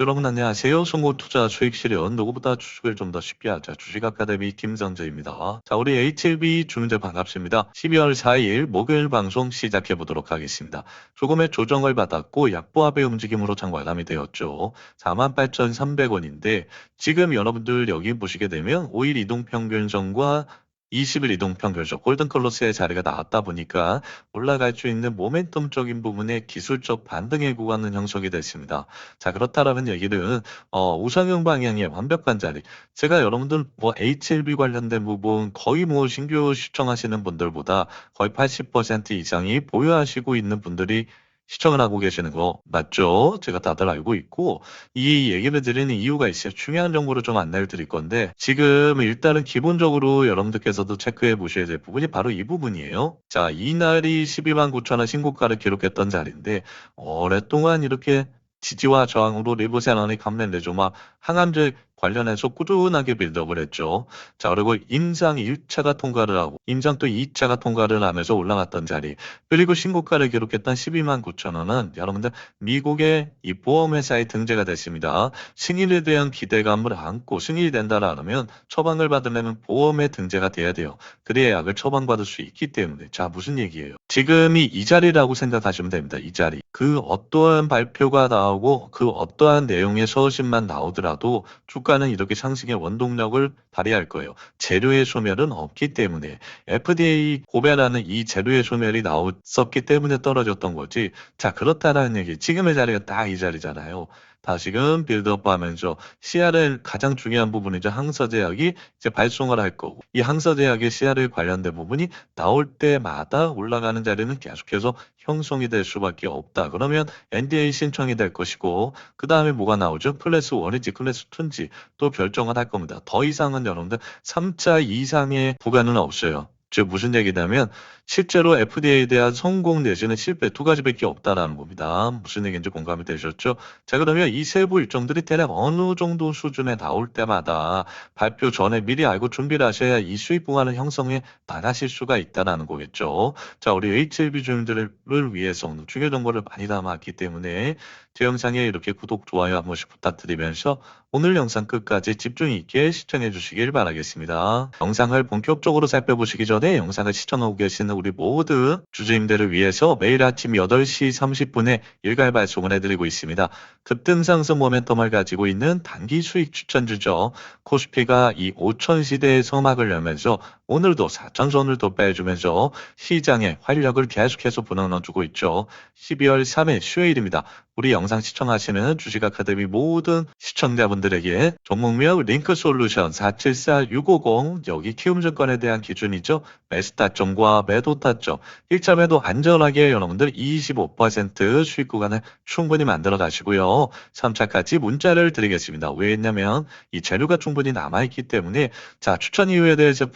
여러분 안녕하세요. 송고 투자 수익 실현 누구보다 주식을 좀 더 쉽게 하자 주식 아카데미 김성재입니다. 자, 우리 HLB 주민들 반갑습니다. 12월 4일 목요일 방송 시작해 보도록 하겠습니다. 조금의 조정을 받았고 약보합의 움직임으로 장관함이 되었죠. 48,300원인데 지금 여러분들 여기 보시게 되면 5일 이동 평균선과 20일 이동 평균선 골든클로스의 자리가 나왔다 보니까 올라갈 수 있는 모멘텀적인 부분에 기술적 반등의 구간은 형성이 됐습니다. 자, 그렇다라는 얘기는 어, 우상향 방향의 완벽한 자리. 제가 여러분들 뭐 HLB 관련된 부분 거의 뭐 신규 시청하시는 분들보다 거의 80% 이상이 보유하시고 있는 분들이 시청을 하고 계시는 거 맞죠? 제가 다들 알고 있고 이 얘기를 드리는 이유가 있어요. 중요한 정보를 좀 안내를 드릴 건데 지금 일단은 기본적으로 여러분들께서도 체크해 보셔야 될 부분이 바로 이 부분이에요. 자, 이날이 12만 9천 원 신고가를 기록했던 자리인데 오랫동안 이렇게 지지와 저항으로 리브 세넌이 감내내죠. 막 항암제 관련해서 꾸준하게 빌드업을 했죠. 자, 그리고 임상 1차가 통과를 하고 임상 또 2차가 통과를 하면서 올라갔던 자리. 그리고 신고가를 기록했던 12만 9천 원은 여러분들 미국의 이 보험회사에 등재가 됐습니다. 승인에 대한 기대감을 안고 승인이 된다라면 처방을 받으려면 보험에 등재가 돼야 돼요. 그래야 약을 처방받을 수 있기 때문에. 자, 무슨 얘기예요? 지금이 이 자리라고 생각하시면 됩니다. 이 자리. 그 어떠한 발표가 나오고 그 어떠한 내용의 서신만 나오더라도 주가 는 이렇게 상승의 원동력을 발휘할 거예요. 재료의 소멸은 없기 때문에 FDA 고배라는 이 재료의 소멸이 나왔었기 때문에 떨어졌던 거지. 자, 그렇다라는 얘기. 지금의 자리가 딱 이 자리잖아요. 다시금 빌드업 하면서 CRL 가장 중요한 부분이죠. 항서제약이 이제 발송을 할 거고 이 항서제약의 CRL 관련된 부분이 나올 때마다 올라가는 자리는 계속해서 형성이 될 수밖에 없다. 그러면 NDA 신청이 될 것이고 그 다음에 뭐가 나오죠? 클래스 1인지 클래스 2인지 또 결정을 할 겁니다. 더 이상은 여러분들 3차 이상의 구간은 없어요. 즉 무슨 얘기냐면 실제로 FDA에 대한 성공 내지는 실패 두 가지밖에 없다라는 겁니다. 무슨 얘기인지 공감이 되셨죠? 자 그러면 이 세부 일정들이 대략 어느 정도 수준에 나올 때마다 발표 전에 미리 알고 준비를 하셔야 이 수익 부과는 형성에 반하실 수가 있다라는 거겠죠. 자 우리 HLB 주민들을 위해서 오늘 중요 정보를 많이 담았기 때문에 제 영상에 이렇게 구독 좋아요 한 번씩 부탁드리면서 오늘 영상 끝까지 집중 있게 시청해 주시길 바라겠습니다. 영상을 본격적으로 살펴보시기 전에 영상을 시청하고 계시는 우리 모든 주주님들을 위해서 매일 아침 8시 30분에 일괄 발송을 해드리고 있습니다. 급등상승 모멘텀을 가지고 있는 단기 수익 추천 주죠. 코스피가 이 5천 시대에서 막을 열면서 오늘도 4천선을 더 빼주면서 시장에 활력을 계속해서 불어넣어주고 있죠. 12월 3일 수요일입니다. 우리 영상 시청하시는 주식 아카데미 모든 시청자분들에게 종목명 링크 솔루션 474650 여기 키움증권에 대한 기준이죠. 매수 타점과 매도 타점 1차 매도 안전하게 여러분들 25% 수익 구간을 충분히 만들어 가시고요. 3차까지 문자를 드리겠습니다. 왜냐면 이 재료가 충분히 남아있기 때문에 자 추천 이후에 대해서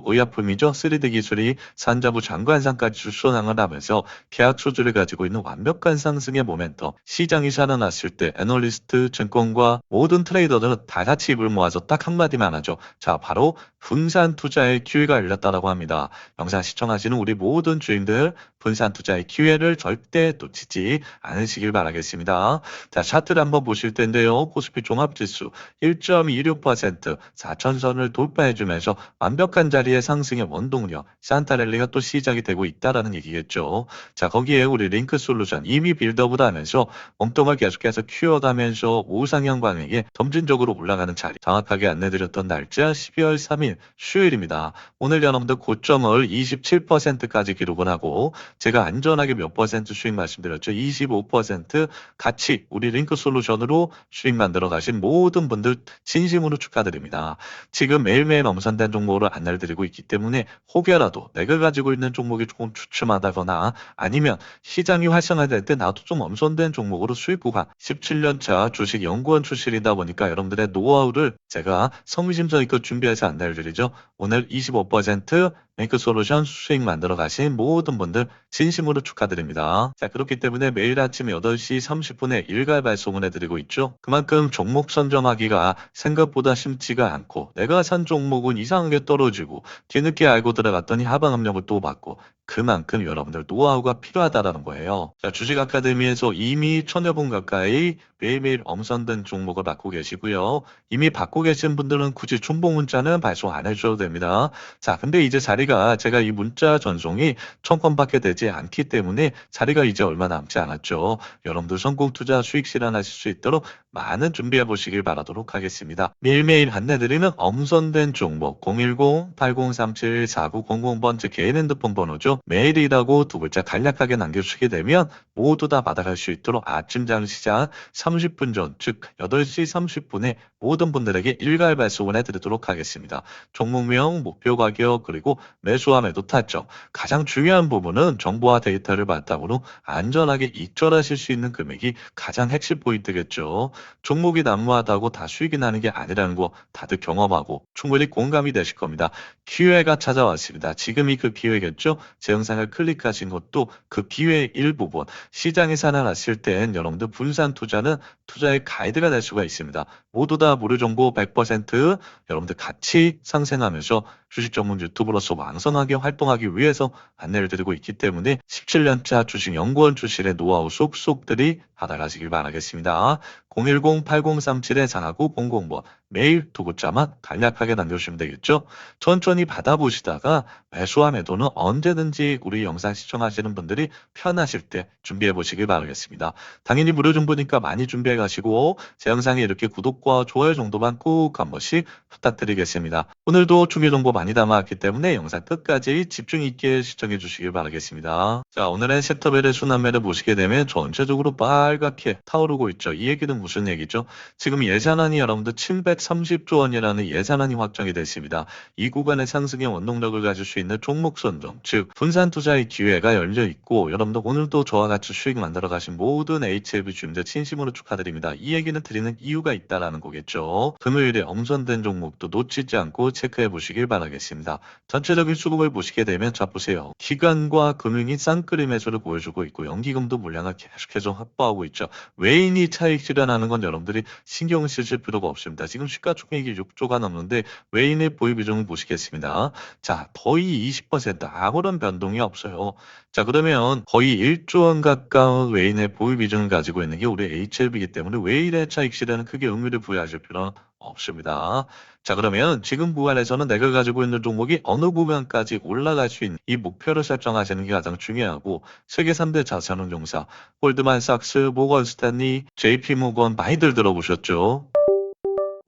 중국 의약품이죠. 3D 기술이 산자부 장관상까지 출소상을 하면서 계약 수주를 가지고 있는 완벽한 상승의 모멘텀 시장이 살아났을 때 애널리스트 증권과 모든 트레이더들은 다 같이 입을 모아서 딱 한마디만 하죠. 자 바로 분산 투자의 기회가 열렸다라고 합니다. 영상 시청하시는 우리 모든 주인들 분산 투자의 기회를 절대 놓치지 않으시길 바라겠습니다. 자, 차트를 한번 보실 텐데요. 코스피 종합지수 1.26% 4천선을 돌파해주면서 완벽한 자리 의 상승의 원동력 산타랠리가 또 시작이 되고 있다라는 얘기겠죠. 자, 거기에 우리 링크 솔루션 이미 빌드업을 하면서 몸통을 계속해서 키워가면서 우상향 방향에 점진적으로 올라가는 자리 정확하게 안내드렸던 날짜 12월 3일 수요일입니다. 오늘 여러분들 고점을 27%까지 기록을 하고 제가 안전하게 몇 퍼센트 수익 말씀드렸죠. 25% 같이 우리 링크 솔루션으로 수익 만들어 가신 모든 분들 진심으로 축하드립니다. 지금 매일매일 엄선된 종목으로 안내를 드리고 있기 때문에 혹여라도 내가 가지고 있는 종목이 조금 주춤하다거나 아니면 시장이 활성화될 때 나도 좀 엄선된 종목으로 수익 구간 17년차 주식 연구원 출신이다 보니까 여러분들의 노하우를 제가 성심성의껏 준비해서 안내를 드리죠. 오늘 25% 링크 솔루션 수익 만들어 가신 모든 분들 진심으로 축하드립니다. 자, 그렇기 때문에 매일 아침 8시 30분에 일괄 발송을 해드리고 있죠. 그만큼 종목 선점하기가 생각보다 쉽지가 않고 내가 산 종목은 이상하게 떨어지고 뒤늦게 알고 들어갔더니 하방 압력을 또 받고 그만큼 여러분들 노하우가 필요하다라는 거예요. 자, 주식 아카데미에서 이미 천여 분 가까이 매일매일 엄선된 종목을 받고 계시고요. 이미 받고 계신 분들은 굳이 춘봉 문자는 발송 안 해주셔도 됩니다. 자, 근데 이제 자리가 제가 이 문자 전송이 천 건밖에 되지 않기 때문에 자리가 이제 얼마 남지 않았죠. 여러분들 성공 투자 수익 실현하실 수 있도록 많은 준비해 보시길 바라도록 하겠습니다. 매일매일 안내드리는 엄선된 종목 010-8037-4900번 즉 개인 핸드폰 번호죠. 메일이라고 두 글자 간략하게 남겨주시게 되면 모두 다 받아갈 수 있도록 아침장 시작 30분 전, 즉 8시 30분에 모든 분들에게 일괄 발송을 해드리도록 하겠습니다. 종목명, 목표 가격, 그리고 매수와 매도 타점. 가장 중요한 부분은 정보와 데이터를 바탕으로 안전하게 익절하실 수 있는 금액이 가장 핵심 포인트겠죠. 종목이 난무하다고 다 수익이 나는 게 아니라는 거 다들 경험하고 충분히 공감이 되실 겁니다. 기회가 찾아왔습니다. 지금이 그 기회겠죠? 제 영상을 클릭하신 것도 그 기회의 일부분. 시장이 살아났을 땐 여러분들 분산 투자는 투자의 가이드가 될 수가 있습니다. 모두 다 무료 정보 100% 여러분들 같이 상생하면서 주식 전문 유튜브로서 왕성하게 활동하기 위해서 안내를 드리고 있기 때문에 17년차 주식 연구원 출신의 노하우 쏙쏙들이 받아가시길 바라겠습니다. 010-8037-4900번 매일 두 글자만 간략하게 남겨주시면 되겠죠. 천천히 받아보시다가 매수와 매도는 언제든지 우리 영상 시청하시는 분들이 편하실 때 준비해 보시길 바라겠습니다. 당연히 무료 정보니까 많이 준비해 가시고 제 영상에 이렇게 구독과 좋아요 정도만 꼭 한 번씩 부탁드리겠습니다. 오늘도 중요 정보 많이 담아왔기 때문에 영상 끝까지 집중 있게 시청해 주시길 바라겠습니다. 자 오늘의 섹터별의 순환매를 보시게 되면 전체적으로 빨갛게 타오르고 있죠. 이 얘기는 무슨 얘기죠? 지금 예산안이 여러분들 730조 원이라는 예산안이 확정이 됐습니다. 이 구간의 상승의 원동력을 가질 수 있는 종목 선정, 즉 분산 투자의 기회가 열려 있고 여러분들 오늘도 저와 같이 수익 만들어 가신 모든 HLB 주임들 진심으로 축하드립니다. 이 얘기는 드리는 이유가 있다라는 거겠죠. 금요일에 엄선된 종목도 놓치지 않고 체크해 보시길 바라겠습니다. 전체적인 수급을 보시게 되면 자 보세요. 기관과 금융이 쌍 끌이 매수를 보여주고 있고 연기금도 물량을 계속해서 확보하고 있죠. 외인이 차익 실현하는 건 여러분들이 신경 쓰실 필요가 없습니다. 지금 시가 총액이 6조가 넘는데 외인의 보유 비중을 보시겠습니다. 자, 거의 20% 아무런 변동이 없어요. 자, 그러면 거의 1조 원 가까운 외인의 보유 비중을 가지고 있는 게 우리 HLB이기 때문에 외인의 차익 실현은 크게 의미를 부여하실 필요는 없습니다. 자, 그러면 지금 구간에서는 내가 가지고 있는 종목이 어느 부분까지 올라갈 수 있는 이 목표를 설정하시는 게 가장 중요하고 세계 3대 자산운용사 골드만삭스, 모건 스탠리, JP 모건 많이들 들어보셨죠?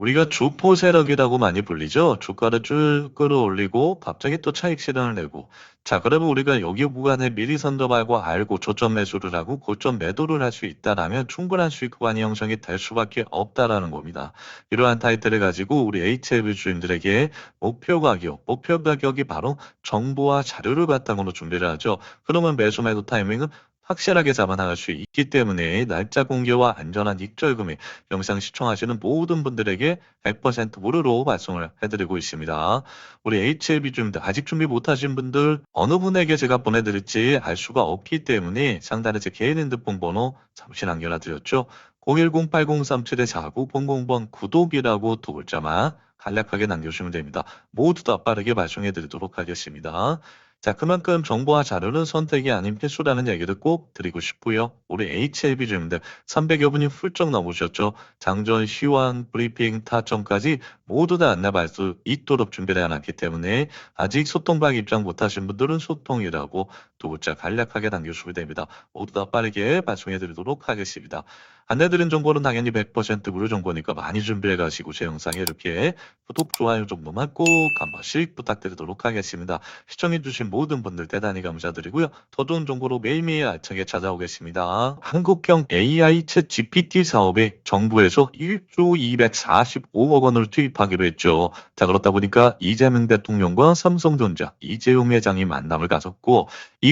우리가 주포 세력이라고 많이 불리죠. 주가를 쭉 끌어올리고 갑자기 또 차익 실현을 내고 자 그러면 우리가 여기 구간에 미리 선점하고 알고 저점 매수를 하고 고점 매도를 할 수 있다라면 충분한 수익 구간이 형성이 될 수밖에 없다라는 겁니다. 이러한 타이틀을 가지고 우리 HLB 주인들에게 목표 가격, 목표 가격이 바로 정보와 자료를 바탕으로 준비를 하죠. 그러면 매수 매도 타이밍은 확실하게 잡아나갈 수 있기 때문에 날짜 공개와 안전한 익절 금액 영상 시청하시는 모든 분들에게 100% 무료로 발송을 해드리고 있습니다. 우리 HLB 주민들 아직 준비 못하신 분들 어느 분에게 제가 보내드릴지 알 수가 없기 때문에 상단에 제 개인 핸드폰 번호 잠시 남겨놔 드렸죠. 010-8037-4900번 구독이라고 두 글자만 간략하게 남겨주시면 됩니다. 모두 다 빠르게 발송해 드리도록 하겠습니다. 자, 그만큼 정보와 자료는 선택이 아닌 필수라는 얘기도 꼭 드리고 싶고요. 우리 HLB 주민들 300여 분이 훌쩍 넘으셨죠. 장전, 시황, 브리핑, 타점까지 모두 다 안내할 수 있도록 준비를 해놨기 때문에 아직 소통방 입장 못하신 분들은 소통이라고 두 글자 간략하게 남겨주시면 됩니다. 모두 다 빠르게 발송해 드리도록 하겠습니다. 안내드린 정보는 당연히 100% 무료 정보니까 많이 준비해 가시고 제 영상에 이렇게 구독, 좋아요 정도만 꼭 한 번씩 부탁드리도록 하겠습니다. 시청해주신 모든 분들 대단히 감사드리고요. 더 좋은 정보로 매일매일 알차게 찾아오겠습니다. 한국형 AI 챗 GPT 사업에 정부에서 1조 245억 원을 투입하기로 했죠. 자, 그렇다 보니까 이재명 대통령과 삼성전자 이재용 회장이 만남을 가졌고 이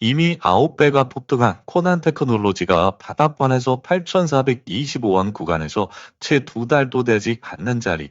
이미 9배가 폭등한 코난 테크놀로지가 바닥권에서 8,425원 구간에서 채 두 달도 되지 않는 자리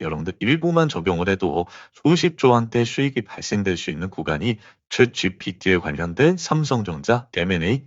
여러분들 일부만 적용을 해도 수십조 원대 수익이 발생될 수 있는 구간이 챗 GPT에 관련된 삼성전자 M&A